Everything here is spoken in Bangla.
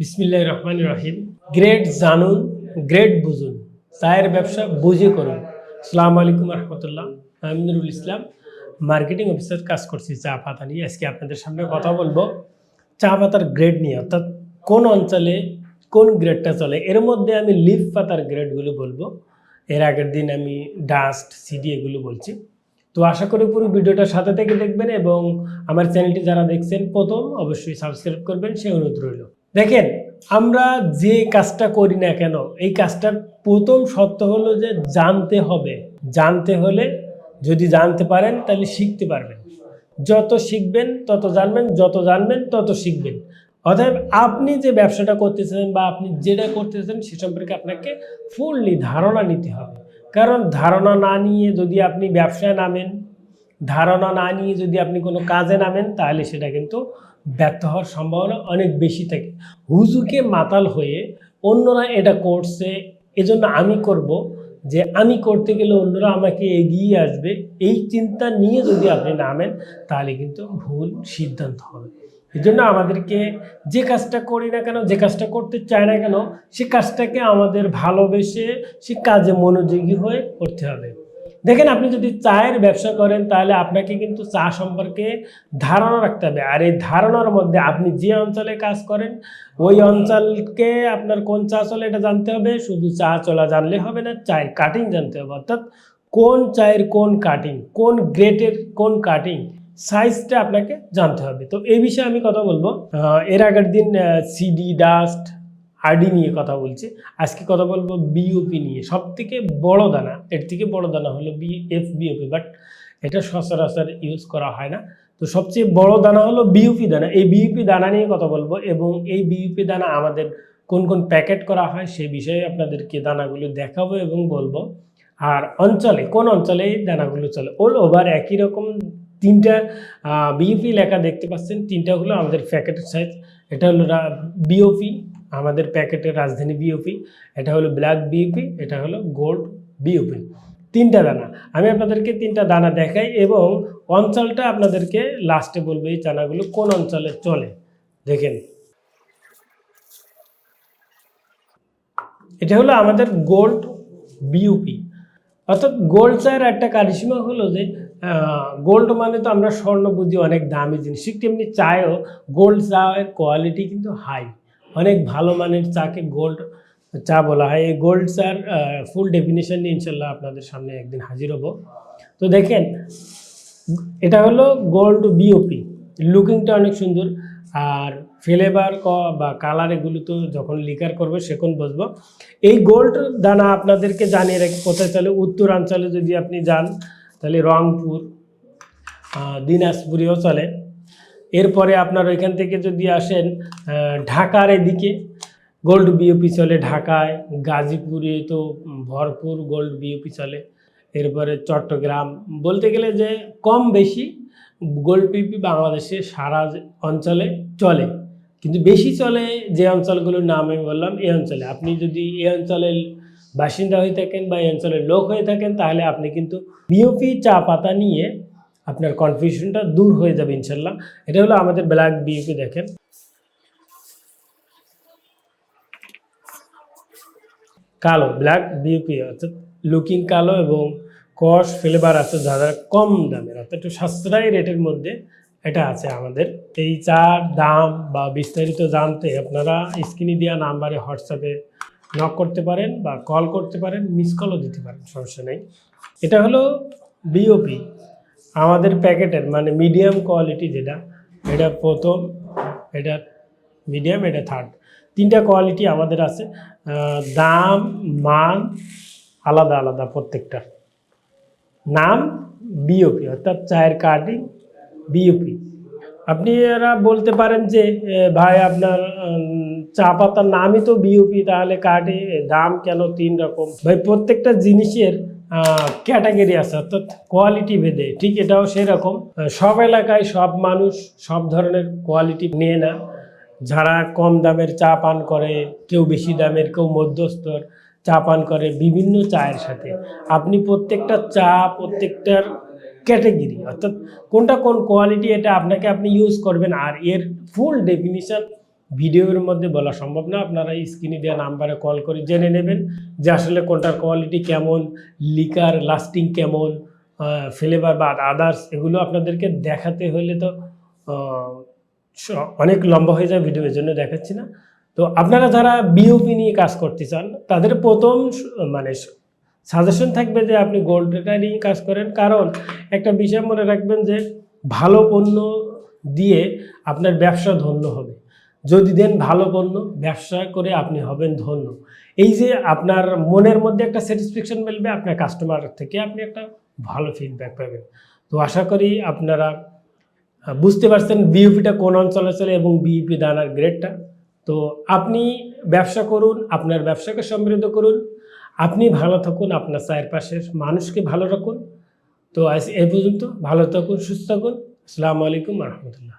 বিসমিল্লাহ রহমান রহিম। গ্রেড জানুন গ্রেড বুঝুন চায়ের ব্যবসা বুঝে করুন। সালাম আলাইকুম রহমতুল্লাহ। আমিনুরুল ইসলাম, মার্কেটিং অফিসার, কাজ করছি চা পাতা নিয়ে। আজকে আপনাদের সামনে কথা বলব চা পাতার গ্রেড নিয়ে, অর্থাৎ কোন অঞ্চলে কোন গ্রেডটা চলে। এর মধ্যে আমি লিফ পাতার গ্রেডগুলো বলব। এর আগের দিন আমি ডাস্ট, সিডি এগুলো বলছি। তো আশা করি পুরো ভিডিওটা সাথে থেকে দেখবেন এবং আমার চ্যানেলটি যারা দেখছেন প্রথম অবশ্যই সাবস্ক্রাইব করবেন। সে অনুরোধ রইল। দেখেন, আমরা যে কাজটা করি না কেন, এই কাজটার প্রথম সত্য হলো যে জানতে হবে। জানতে হলে যদি জানতে পারেন, তাহলে শিখতে পারবেন। যত শিখবেন, তত জানবেন, যত জানবেন, তত শিখবেন। অতএব আপনি যে ব্যবসাটা করতেছেন বা আপনি যেটা করতেছেন, সে সম্পর্কে আপনাকে ফুললি ধারণা নিতে হবে। কারণ ধারণা না নিয়ে যদি আপনি ব্যবসায় নামেন ধারণা না নিয়ে যদি আপনি কোনো কাজে নামেন, তাহলে সেটা কিন্তু ব্যর্থ হওয়ার সম্ভাবনা অনেক বেশি থাকে। হুজুকে মাতাল হয়ে অন্যরা এটা করছে, এজন্য আমি করব যে আমি করতে গেলে অন্যরা আমাকে এগিয়ে আসবে। এই চিন্তা নিয়ে যদি আপনি নামেন, তাহলে কিন্তু ভুল সিদ্ধান্ত হবে। এই জন্য আমাদেরকে যে কাজটা করি না কেন, যে কাজটা করতে চাই না কেন, সে কাজটাকে আমাদের ভালোবেসে সে কাজে মনোযোগী হয়ে করতে হবে। দেখেন আপনি যদি চায়ের ব্যবসা করেন তাহলে আপনাকে কিন্তু চা সম্পর্কে ধারণা রাখতে হবে। আর এই ধারণার মধ্যে আপনি যে অঞ্চলে কাজ করেন ওই অঞ্চলকে আপনার কোন চা চলে এটা জানতে হবে। শুধু চা চলা জানলে হবে না চায়ের কাটিং জানতে হবে। অর্থাৎ কোন চায়ের কোন কাটিং কোন গ্রেটের কোন কাটিং সাইজটা আপনাকে জানতে হবে। তো এই বিষয়ে আমি কথা বলব। এর আগের দিন সিডি ডাস্ট আরডি নিয়ে কথা বলছি। আজকে কথা বলব বিওপি নিয়ে। সব থেকে বড় দানা, এর থেকে বড় দানা হলো বি এফ বিওপি বাট এটা সচরাচর ইউজ করা হয় না। তো সবচেয়ে বড় দানা হলো বিউপি দানা। এই বিউপি দানা নিয়ে কথা বলব এবং এই বিউপি দানা আমাদের কোন কোন প্যাকেট করা হয় সেই বিষয়ে আপনাদেরকে দানাগুলো দেখাবো এবং বলব। আর অঞ্চলে, কোন অঞ্চলে এই দানাগুলো চলে? অল ওভার একই রকম তিনটা বিউপি লেখা দেখতে পাচ্ছেন। তিনটা হলো আমাদের প্যাকেটের সাইজ এটা হলো বিওপি আমাদের প্যাকেটের রাজধানী বিওপি এটা হলো ব্ল্যাক বিওপি এটা হলো গোল্ড বিওপি তিনটা দানা। আমি আপনাদেরকে তিনটা দানা দেখাই এবং অঞ্চলটা আপনাদেরকে লাস্টে বলব, এই চানাগুলো কোন অঞ্চলে চলে? দেখেন। এটা হলো আমাদের গোল্ড বিউপি অর্থাৎ গোল্ড চায়ের একটা কারিশমা হলো যে গোল্ড মানে তো আমরা স্বর্ণ বুঝি অনেক দামি জিনিস। ঠিক তেমনি চায়ও গোল্ড চায়ের কোয়ালিটি কিন্তু হাই অনেক ভালো মানের চাকে গোল্ড চা বলা হয়। এই গোল্ড চার ফুল ডেফিনেশন নিয়ে ইনশাল্লাহ আপনাদের সামনে একদিন হাজির হব। তো দেখেন, এটা হলো গোল্ড বিওপি লুকিংটা অনেক সুন্দর। আর ফ্লেভার ক বা কালার এগুলো তো যখন লিকার করবে সেখন বুঝব এই গোল্ড দানা আপনাদেরকে জানিয়ে রাখি, কোথায় চলে? উত্তরাঞ্চলে যদি আপনি যান, তাহলে রংপুর দিনাজপুরেও চলে। এরপরে আপনার ওইখান থেকে যদি আসেন ঢাকার এদিকে, গোল্ড বিওপি চলে ঢাকায়, গাজীপুরে তো ভরপুর গোল্ড বিওপি চলে, এরপরে চট্টগ্রাম। বলতে গেলে যে কম বেশি গোল্ড পিপি বাংলাদেশে সারা অঞ্চলে চলে, কিন্তু বেশি চলে যে অঞ্চলগুলোর নাম আমি বললাম এই অঞ্চলে। আপনি যদি এই অঞ্চলের বাসিন্দা হয়ে থাকেন বা এই অঞ্চলের লোক হয়ে থাকেন, তাহলে আপনি কিন্তু বিওপি চা পাতা নিয়ে আপনার কনফিউশনটা দূর হয়ে যাবে ইনশাল্লাহ। এটা হলো আমাদের ব্ল্যাক বিওপি দেখেন। কালো ব্ল্যাক বিউপি অর্থাৎ লুকিং কালো এবং কস ফ্লেভার আছে যারা কম দামের। অর্থাৎ একটু সাশ্রয়ী রেটের মধ্যে এটা আছে আমাদের। এই চার দাম বা বিস্তারিত জানতে আপনারা স্ক্রিনে দেওয়া নাম্বারে হোয়াটসঅ্যাপে নক করতে পারেন বা কল করতে পারেন মিস কলও দিতে পারেন, সমস্যা নেই। এটা হলো বিওপি আমাদের প্যাকেটের মানে মিডিয়াম কোয়ালিটি যেটা, এটা প্রথম, এটা মিডিয়াম এটা থার্ড তিনটা কোয়ালিটি আমাদের আছে। দাম, মান আলাদা আলাদা প্রত্যেকটা। নাম বিওপি অর্থাৎ চায়ের কার্ডিং বিওপি আপনি এরা বলতে পারেন যে ভাই আপনার চা পাতার নামই তো বিওপি তাহলে কার্ডে দাম কেন তিন রকম? ভাই, প্রত্যেকটা জিনিসের ক্যাটাগরি আছে, অর্থাৎ কোয়ালিটি ভেদে। ঠিক এটাও সেরকম। সব এলাকায় সব মানুষ সব ধরনের কোয়ালিটি নিয়ে না। যারা কম দামের চা পান করে, কেউ বেশি দামের, কেউ মধ্যস্তর চা পান করে বিভিন্ন চায়ের সাথে। আপনি প্রত্যেকটা চা, প্রত্যেকটার ক্যাটাগরি অর্থাৎ কোনটা কোন কোয়ালিটি এটা আপনাকে আপনি ইউজ করবেন। আর এর ফুল ডেফিনিশন ভিডিওর মধ্যে বলা সম্ভব না। আপনারা স্ক্রিনে দেওয়া নাম্বারে কল করে জেনে নেবেন যে আসলে কোনটার কোয়ালিটি কেমন লিকার লাস্টিং কেমন ফ্লেভার বা আদার্স এগুলো আপনাদেরকে দেখাতে হলে তো অনেক লম্বা হয়ে যায় ভিডিও এর জন্য দেখাচ্ছি না। তো আপনারা যারা বিওপি নিয়ে কাজ করতে চান, তাদের প্রথম মানে সাজেশন থাকবে যে আপনি গোল্ডটা নিয়ে কাজ করেন। কারণ একটা বিষয় মনে রাখবেন যে ভালো পণ্য দিয়ে আপনার ব্যবসা ধন্য হবে। যদি দেন ভালো পণ্য, ব্যবসা করে আপনি হবেন ধন্য। এই যে আপনার মনের মধ্যে একটা স্যাটিসফ্যাকশন মিলবে, আপনার কাস্টমার থেকে আপনি একটা ভালো ফিডব্যাক পাবেন। তো আশা করি আপনারা বুঝতে পারছেন বিইউপিটা কোন অঞ্চলে চলে এবং বিইপি দানার গ্রেডটা তো আপনি ব্যবসা করুন, আপনার ব্যবসাকে সমৃদ্ধ করুন, আপনি ভালো থাকুন, আপনার চারপাশের মানুষকে ভালো রাখুন। তো আজ এই পর্যন্ত ভালো থাকুন, সুস্থ থাকুন। আসসালামু আলাইকুম রহমতুল্লাহ।